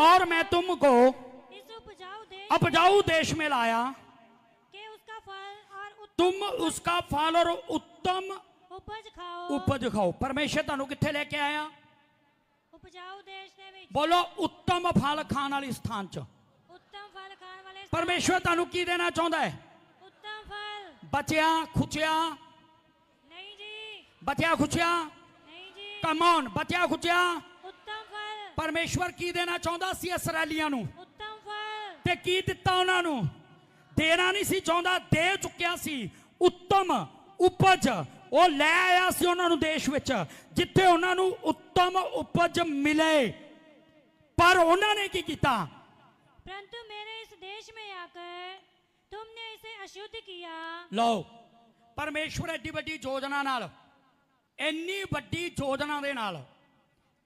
और मैं तुमको इस उपजाऊ देश उपजाऊ देश में लाया के उसका फल और उत- तुम उसका फल और उत्तम उपज खाओ ਉਪਜ ਖਾਓ ਪਰਮੇਸ਼ਰ ਤੁਹਾਨੂੰ ਕਿੱਥੇ ਲੈ ਕੇ ਆਇਆ उपजाऊ देश ਦੇ ਵਿੱਚ ਬੋਲੋ ਉੱਤਮ ਫਲ ਖਾਣ ਵਾਲੀ ਸਥਾਨ 'ਚ ਉੱਤਮ ਫਲ ਖਾਣ ਵਾਲੇ ਸਥਾਨ- ਪਰਮੇਸ਼ਰ ਤੁਹਾਨੂੰ ਕੀ ਦੇਣਾ ਚਾਹੁੰਦਾ ਹੈ ਉੱਤਮ ਫਲ ਬਚਿਆ ਖੁਚਿਆ ਨਹੀਂ ਜੀ ਬਚਿਆ ਖੁਚਿਆ ਨਹੀਂ ਜੀ ਕਮ ਔਨ ਬਚਿਆ ਖੁਚਿਆ ਉੱਤਮ ਫਲ ਪਰਮੇਸ਼ਵਰ ਕੀ ਦੇਣਾ ਚਾਹੁੰਦਾ ਸੀ ਇਸرائیਲੀਆਂ ਨੂੰ? ਉੱਤਮ ਫਲ। ਤੇ ਕੀ ਦਿੱਤਾ ਉਹਨਾਂ ਨੂੰ? ਦੇਣਾ ਨਹੀਂ ਸੀ ਚਾਹੁੰਦਾ ਦੇ ਚੁੱਕਿਆ ਸੀ। ਉੱਤਮ ਉਪਜ ਉਹ ਲੈ ਆਇਆ ਸੀ ਉਹਨਾਂ ਨੂੰ ਦੇਸ਼ ਵਿੱਚ ਜਿੱਥੇ ਉਹਨਾਂ ਨੂੰ ਉੱਤਮ ਉਪਜ ਮਿਲੇ। ਪਰ ਉਹਨਾਂ ਨੇ ਕੀ ਕੀਤਾ? परंतु मेरे इस देश में आकर तुमने इसे अशुद्ध किया ਲਓ ਪਰਮੇਸ਼ਵਰ ਐਡੀ ਵੱਡੀ ਯੋਜਨਾ ਨਾਲ ਇੰਨੀ ਵੱਡੀ ਯੋਜਨਾ ਦੇ ਨਾਲ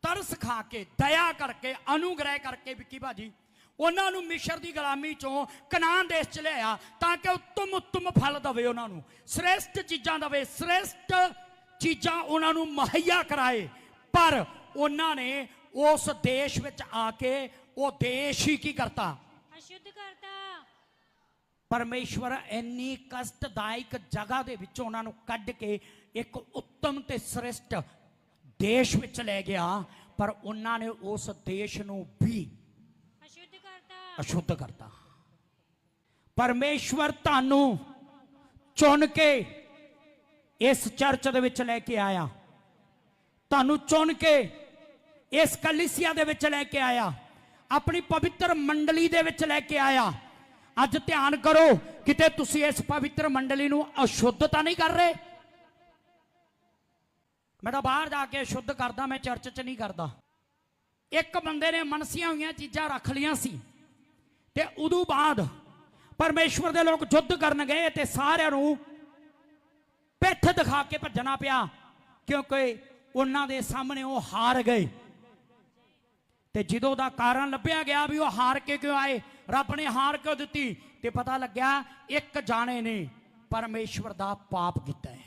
ਤਰਸ ਖਾ ਕੇ ਦਇਆ ਕਰਕੇ ਅਨੁਗ੍ਰਹਿ ਕਰਕੇ ਵਿੱਕੀ ਭਾਜੀ ਉਹਨਾਂ ਨੂੰ ਮਿਸ਼ਰ ਦੀ ਗੁਲਾਮੀ ਚੋਂ ਕਨਾਨ ਦੇਸ਼ ਚ ਲਿਆਇਆ ਤਾਂ ਕਿ ਉਤਮ ਉਤਮ ਫਲ ਦਵੇ ਉਹਨਾਂ ਨੂੰ। ਸ੍ਰੇਸ਼ਟ ਚੀਜ਼ਾਂ ਦਵੇ ਸ੍ਰੇਸ਼ਟ ਚੀਜ਼ਾਂ ਉਹਨਾਂ ਨੂੰ ਮਹੱਈਆ ਕਰਾਏ। ਪਰ ਉਹਨਾਂ ਨੇ ਉਸ ਦੇਸ਼ ਵਿੱਚ ਆ ਕੇ ਉਹ ਦੇਸ਼ ਹੀ ਕੀ ਕਰਤਾ? ਅਸ਼ੁੱਧ ਕਰਤਾ। ਪਰਮੇਸ਼ਵਰ ਇੰਨੀ ਕਸ਼ਟਦਾਇਕ ਜਗ੍ਹਾ ਦੇ ਵਿੱਚ ਉਹਨਾਂ ਨੂੰ ਕੱਢ ਕੇ ਇੱਕ ਉੱਤਮ ਤੇ ਸ੍ਰੇਸ਼ਟ ਦੇਸ਼ ਵਿੱਚ ਲੈ ਗਿਆ। ਪਰ ਉਹਨਾਂ ਨੇ ਉਸ ਦੇਸ਼ ਨੂੰ ਵੀ ਅਸ਼ੁੱਧ ਕਰਤਾ। ਅਸ਼ੁੱਧ ਕਰਤਾ। ਪਰਮੇਸ਼ਵਰ ਤੁਹਾਨੂੰ ਚੁਣ ਕੇ ਇਸ ਚਰਚ ਦੇ ਵਿੱਚ ਲੈ ਕੇ ਆਇਆ। ਤੁਹਾਨੂੰ ਚੁਣ ਕੇ ਇਸ ਕਲੀਸਿਆ ਦੇ ਵਿੱਚ ਲੈ ਕੇ ਆਇਆ। ਆਪਣੀ ਪਵਿੱਤਰ ਮੰਡਲੀ ਦੇ ਵਿੱਚ ਲੈ ਕੇ ਆਇਆ। ਅੱਜ ਧਿਆਨ ਕਰੋ ਕਿਤੇ ਤੁਸੀਂ ਇਸ ਪਵਿੱਤਰ ਮੰਡਲੀ ਨੂੰ ਅਸ਼ੁੱਧ ਤਾਂ ਨਹੀਂ ਕਰ ਰਹੇ। ਮੈਂ ਤਾਂ ਬਾਹਰ ਜਾ ਕੇ ਸ਼ੁੱਧ ਕਰਦਾ, ਮੈਂ ਚਰਚ 'ਚ ਨਹੀਂ ਕਰਦਾ। ਇੱਕ ਬੰਦੇ ਨੇ ਮਨਸੀਆਂ ਹੋਈਆਂ, ਚੀਜ਼ਾਂ ਰੱਖ ਲੀਆਂ ਸੀ। ਤੇ ਉਦੋਂ ਬਾਅਦ ਪਰਮੇਸ਼ਵਰ ਦੇ ਲੋਕ ਯੁੱਧ ਕਰਨ ਗਏ ਤੇ ਸਾਰਿਆਂ ਨੂੰ ਪਿੱਠ ਦਿਖਾ ਕੇ ਭੱਜਣਾ ਪਿਆ, ਕਿਉਂਕਿ ਉਹਨਾਂ ਦੇ ਸਾਹਮਣੇ ਉਹ ਹਾਰ ਗਏ। ਤੇ ਜਦੋਂ ਦਾ ਕਾਰਨ ਲੱਭਿਆ ਗਿਆ ਵੀ ਉਹ ਹਾਰ ਕੇ ਕਿਉਂ ਆਏ, ਰੱਬ ਨੇ ਹਾਰ ਕਿਉਂ ਦਿੱਤੀ, ਤੇ ਪਤਾ ਲੱਗਿਆ ਇੱਕ ਜਾਣੇ ਨੇ ਪਰਮੇਸ਼ਵਰ ਦਾ ਪਾਪ ਕੀਤਾ ਹੈ।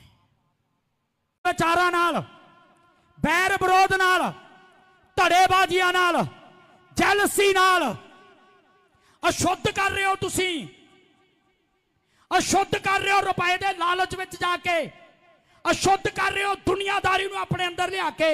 ਵਿਚਾਰਾਂ ਨਾਲ, ਬੈਰ ਵਿਰੋਧ ਨਾਲ, ਧੜੇਬਾਜ਼ੀਆਂ ਨਾਲ, ਜੈਲਸੀ ਨਾਲ। ਅਸ਼ੁੱਧ ਕਰ ਰਹੇ ਹੋ ਤੁਸੀਂ। ਅਸ਼ੁੱਧ ਕਰ ਰਹੇ ਹੋ ਰੁਪਏ ਦੇ ਲਾਲਚ ਵਿੱਚ ਜਾ ਕੇ। ਅਸ਼ੁੱਧ ਕਰ ਰਹੇ ਹੋ ਦੁਨੀਆਦਾਰੀ ਨੂੰ ਆਪਣੇ ਅੰਦਰ ਲਿਆ ਕੇ।